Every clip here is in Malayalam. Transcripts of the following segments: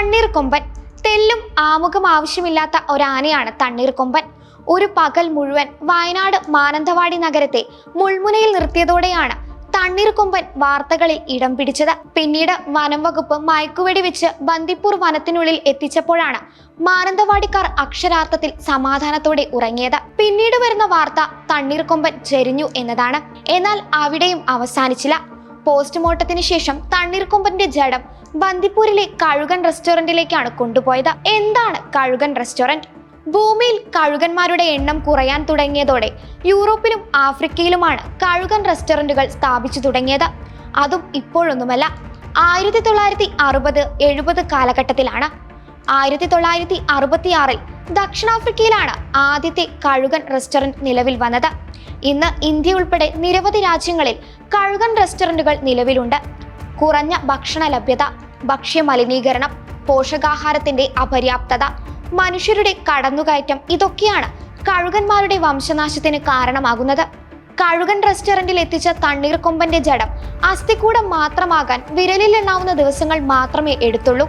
തണ്ണീർക്കൊമ്പൻ. തെല്ലും ആമുഖം ആവശ്യമില്ലാത്ത ഒരാനയാണ് തണ്ണീർക്കൊമ്പൻ. ഒരു പകൽ മുഴുവൻ വയനാട് മാനന്തവാടി നഗരത്തെ മുൾമുനയിൽ നിർത്തിയതോടെയാണ് തണ്ണീർക്കൊമ്പൻ വാർത്തകളിൽ ഇടം പിടിച്ചത്. പിന്നീട് വനം വകുപ്പ് മയക്കുവെടി വെച്ച് ബന്ദിപ്പൂർ വനത്തിനുള്ളിൽ എത്തിച്ചപ്പോഴാണ് മാനന്തവാടിക്കാർ അക്ഷരാർത്ഥത്തിൽ സമാധാനത്തോടെ ഉറങ്ങിയത്. പിന്നീട് വരുന്ന വാർത്ത തണ്ണീർക്കൊമ്പൻ ചെരിഞ്ഞു എന്നതാണ്. എന്നാൽ അവിടെയും അവസാനിച്ചില്ല. പോസ്റ്റ്മോർട്ടത്തിന് ശേഷം തണ്ണീർക്കൊമ്പന്റെ ജഡം ബന്ദിപ്പൂരിലെ കഴുകൻ റെസ്റ്റോറന്റിലേക്കാണ് കൊണ്ടുപോയത്. എന്താണ് കഴുകൻ റെസ്റ്റോറന്റ്? ഭൂമിയിൽ കഴുകന്മാരുടെ എണ്ണം കുറയാൻ തുടങ്ങിയതോടെ യൂറോപ്പിലും ആഫ്രിക്കയിലുമാണ് കഴുകൻ റെസ്റ്റോറന്റുകൾ സ്ഥാപിച്ചു തുടങ്ങിയത്. അതും ഇപ്പോഴൊന്നുമല്ല. ആയിരത്തി തൊള്ളായിരത്തി അറുപത് എഴുപത് കാലഘട്ടത്തിലാണ്. ആയിരത്തി തൊള്ളായിരത്തി അറുപത്തിയാറിൽ ദക്ഷിണാഫ്രിക്കയിലാണ് ആദ്യത്തെ കഴുകൻ റെസ്റ്റോറന്റ് നിലവിൽ വന്നത്. ഇന്ന് ഇന്ത്യ ഉൾപ്പെടെ നിരവധി രാജ്യങ്ങളിൽ കഴുകൻ റെസ്റ്റോറന്റുകൾ നിലവിലുണ്ട്. കുറഞ്ഞ ഭക്ഷണ ലഭ്യത ഭക്ഷ്യ മലിനീകരണം പോഷകാഹാരത്തിന്റെ അപര്യാപ്തത മനുഷ്യരുടെ കടന്നുകയറ്റം ഇതൊക്കെയാണ് കഴുകന്മാരുടെ വംശനാശത്തിന് കാരണമാകുന്നത്. കഴുകൻ റെസ്റ്റോറന്റിൽ എത്തിച്ച തണ്ണീർക്കൊമ്പന്റെ ജഡം അസ്ഥിക്കൂടം മാത്രമാകാൻ വിരലിൽ എണ്ണാവുന്ന ദിവസങ്ങൾ മാത്രമേ എടുത്തുള്ളൂ.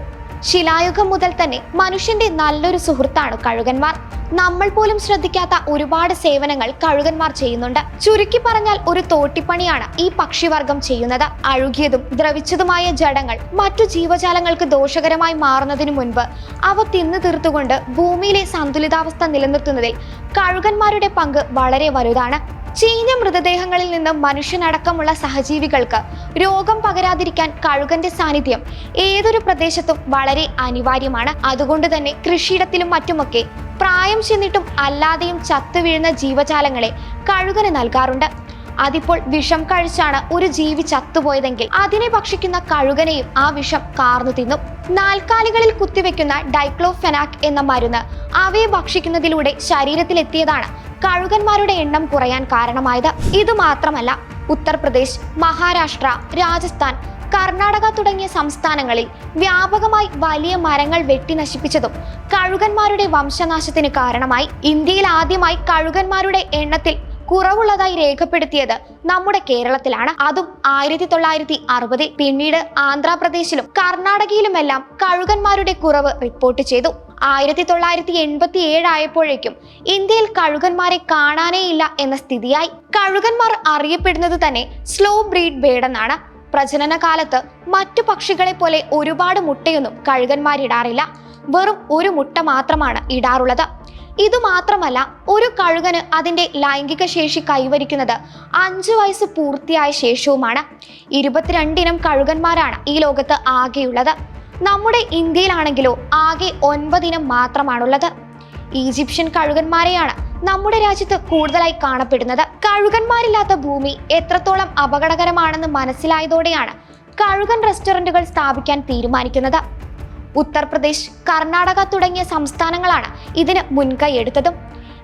ശിലായുഗം മുതൽ തന്നെ മനുഷ്യന്റെ നല്ലൊരു സുഹൃത്താണ് കഴുകന്മാർ. നമ്മൾ പോലും ശ്രദ്ധിക്കാത്ത ഒരുപാട് സേവനങ്ങൾ കഴുകന്മാർ ചെയ്യുന്നുണ്ട്. ചുരുക്കി പറഞ്ഞാൽ ഒരു തോട്ടിപ്പണിയാണ് ഈ പക്ഷിവർഗം ചെയ്യുന്നത്. അഴുകിയതും ദ്രവിച്ചതുമായ ജടങ്ങൾ മറ്റു ജീവജാലങ്ങൾക്ക് ദോഷകരമായി മാറുന്നതിനു മുൻപ് അവ തിന്നു തീർത്തുകൊണ്ട് ഭൂമിയിലെ സന്തുലിതാവസ്ഥ നിലനിർത്തുന്നതിൽ കഴുകന്മാരുടെ പങ്ക് വളരെ വലുതാണ്. ചീഞ്ഞ മൃതദേഹങ്ങളിൽ നിന്നും മനുഷ്യനടക്കമുള്ള സഹജീവികൾക്ക് രോഗം പകരാതിരിക്കാൻ കഴുകന്റെ സാന്നിധ്യം ഏതൊരു പ്രദേശത്തും വളരെ അനിവാര്യമാണ്. അതുകൊണ്ട് തന്നെ കൃഷിയിടത്തിലും മറ്റുമൊക്കെ പ്രായം ചെന്നിട്ടും അല്ലാതെയും ചത്തുവീഴുന്ന ജീവജാലങ്ങളെ കഴുകന് നൽകാറുണ്ട്. അതിപ്പോൾ വിഷം കഴിച്ചാണ് ഒരു ജീവി ചത്തുപോയതെങ്കിൽ അതിനെ ഭക്ഷിക്കുന്ന കഴുകനെയും ആ വിഷം കാർന്നു തിന്നും. നാൽക്കാലികളിൽ കുത്തിവെക്കുന്ന ഡൈക്ലോഫെനാക് എന്ന മരുന്ന് അവയെ ഭക്ഷിക്കുന്നതിലൂടെ ശരീരത്തിലെത്തിയതാണ് കഴുകന്മാരുടെ എണ്ണം കുറയാൻ കാരണമായത്. ഇത് മാത്രമല്ല ഉത്തർപ്രദേശ് മഹാരാഷ്ട്ര രാജസ്ഥാൻ കർണാടക തുടങ്ങിയ സംസ്ഥാനങ്ങളിൽ വ്യാപകമായി വലിയ മരങ്ങൾ വെട്ടി നശിപ്പിച്ചതും കഴുകന്മാരുടെ വംശനാശത്തിന് കാരണമായി. ഇന്ത്യയിൽ ആദ്യമായി കഴുകന്മാരുടെ എണ്ണത്തിൽ കുറവുള്ളതായി രേഖപ്പെടുത്തിയത് നമ്മുടെ കേരളത്തിലാണ്. അതും ആയിരത്തി തൊള്ളായിരത്തി അറുപതിൽ പിന്നീട് ആന്ധ്രാപ്രദേശിലും കർണാടകയിലുമെല്ലാം കഴുകന്മാരുടെ കുറവ് റിപ്പോർട്ട് ചെയ്തു. ആയിരത്തി തൊള്ളായിരത്തി എൺപത്തി ഏഴായപ്പോഴേക്കും ഇന്ത്യയിൽ കഴുകന്മാരെ കാണാനേയില്ല എന്ന സ്ഥിതിയായി. കഴുകന്മാർ അറിയപ്പെടുന്നത് തന്നെ സ്ലോ ബ്രീഡ് ബേഡ് എന്നാണ് പ്രജനന കാലത്ത് മറ്റു പക്ഷികളെ പോലെ ഒരുപാട് മുട്ടയൊന്നും കഴുകന്മാരിടാറില്ല. വെറും ഒരു മുട്ട മാത്രമാണ് ഇടാറുള്ളത്. ഇതുമാത്രമല്ല ഒരു കഴുകന് അതിന്റെ ലൈംഗിക ശേഷി കൈവരിക്കുന്നത് അഞ്ചു വയസ്സ് പൂർത്തിയായ ശേഷവുമാണ്. ഇരുപത്തിരണ്ടിനം കഴുകന്മാരാണ് ഈ ലോകത്ത് ആകെയുള്ളത്. നമ്മുടെ ഇന്ത്യയിലാണെങ്കിലോ ആകെ ഒൻപതിനം മാത്രമാണുള്ളത്. ഈജിപ്ഷ്യൻ കഴുകന്മാരെയാണ് നമ്മുടെ രാജ്യത്ത് കൂടുതലായി കാണപ്പെടുന്നത്. കഴുകന്മാരില്ലാത്ത ഭൂമി എത്രത്തോളം അപകടകരമാണെന്ന് മനസ്സിലായതോടെയാണ് കഴുകൻ റെസ്റ്റോറന്റുകൾ സ്ഥാപിക്കാൻ തീരുമാനിക്കുന്നത്. ഉത്തർപ്രദേശ് കർണാടക തുടങ്ങിയ സംസ്ഥാനങ്ങളാണ് ഇതിന് മുൻകൈ എടുത്തതും.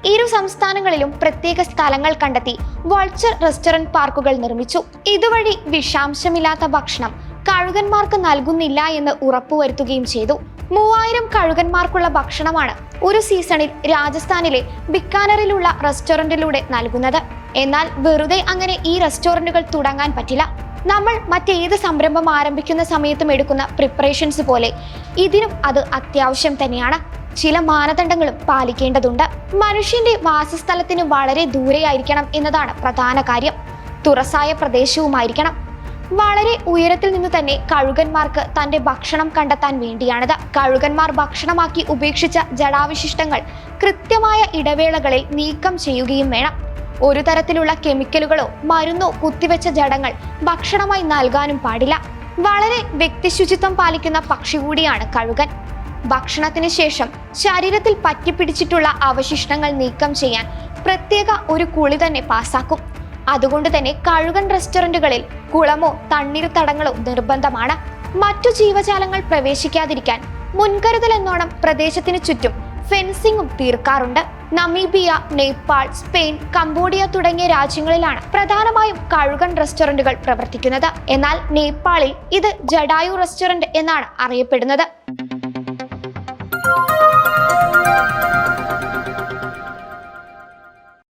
ഇരു സംസ്ഥാനങ്ങളിലും പ്രത്യേക സ്ഥലങ്ങൾ കണ്ടെത്തി വൾച്ചർ റെസ്റ്റോറന്റ് പാർക്കുകൾ നിർമ്മിച്ചു. ഇതുവഴി വിഷാംശമില്ലാത്ത ഭക്ഷണം കഴുകന്മാർക്ക് നൽകുന്നില്ല എന്ന് ഉറപ്പുവരുത്തുകയും ചെയ്തു. മൂവായിരം കഴുകന്മാർക്കുള്ള ഭക്ഷണമാണ് ഒരു സീസണിൽ രാജസ്ഥാനിലെ ബിക്കാനറിലുള്ള റെസ്റ്റോറന്റിലൂടെ നൽകുന്നത്. എന്നാൽ വെറുതെ അങ്ങനെ ഈ റെസ്റ്റോറന്റുകൾ തുടങ്ങാൻ പറ്റില്ല. നമ്മൾ മറ്റേത് സംരംഭം ആരംഭിക്കുന്ന സമയത്തും എടുക്കുന്ന പ്രിപ്പറേഷൻസ് പോലെ. ഇതിനും അത് അത്യാവശ്യം തന്നെയാണ്. ചില മാനദണ്ഡങ്ങളും പാലിക്കേണ്ടതുണ്ട്. മനുഷ്യന്റെ വാസസ്ഥലത്തിന് വളരെ ദൂരെയായിരിക്കണം എന്നതാണ് പ്രധാന കാര്യം. തുറസായ പ്രദേശവുമായിരിക്കണം. വളരെ ഉയരത്തിൽ നിന്ന് തന്നെ കഴുകന്മാർക്ക് തന്റെ ഭക്ഷണം കണ്ടെത്താൻ വേണ്ടിയാണിത്. കഴുകന്മാർ ഭക്ഷണമാക്കി ഉപേക്ഷിച്ച ജടാവിശിഷ്ടങ്ങൾ കൃത്യമായ ഇടവേളകളിൽ നീക്കം ചെയ്യുകയും വേണം. ഒരു തരത്തിലുള്ള കെമിക്കലുകളോ മരുന്നോ കുത്തിവെച്ച ജടങ്ങൾ ഭക്ഷണമായി നൽകാനും പാടില്ല. വളരെ വ്യക്തിശുചിത്വം പാലിക്കുന്ന പക്ഷി കൂടിയാണ് കഴുകൻ. ഭക്ഷണത്തിന് ശേഷം ശരീരത്തിൽ പറ്റിപ്പിടിച്ചിട്ടുള്ള അവശിഷ്ടങ്ങൾ നീക്കം ചെയ്യാൻ പ്രത്യേക ഒരു കുളി തന്നെ പാസാക്കും. അതുകൊണ്ട് തന്നെ കഴുകൻ റെസ്റ്റോറന്റുകളിൽ കുളമോ തണ്ണീർത്തടങ്ങളോ നിർബന്ധമാണ്. മറ്റു ജീവജാലങ്ങൾ പ്രവേശിക്കാതിരിക്കാൻ മുൻകരുതൽ എന്നോണം പ്രദേശത്തിന് ചുറ്റും ഫെൻസിങ്ങും തീർക്കാറുണ്ട്. നമീബിയ നേപ്പാൾ സ്പെയിൻ കംബോഡിയ തുടങ്ങിയ രാജ്യങ്ങളിലാണ് പ്രധാനമായും കഴുകൻ റെസ്റ്റോറന്റുകൾ പ്രവർത്തിക്കുന്നത്. എന്നാൽ നേപ്പാളിൽ ഇത് ജഡായു റെസ്റ്റോറന്റ് എന്നാണ് അറിയപ്പെടുന്നത്.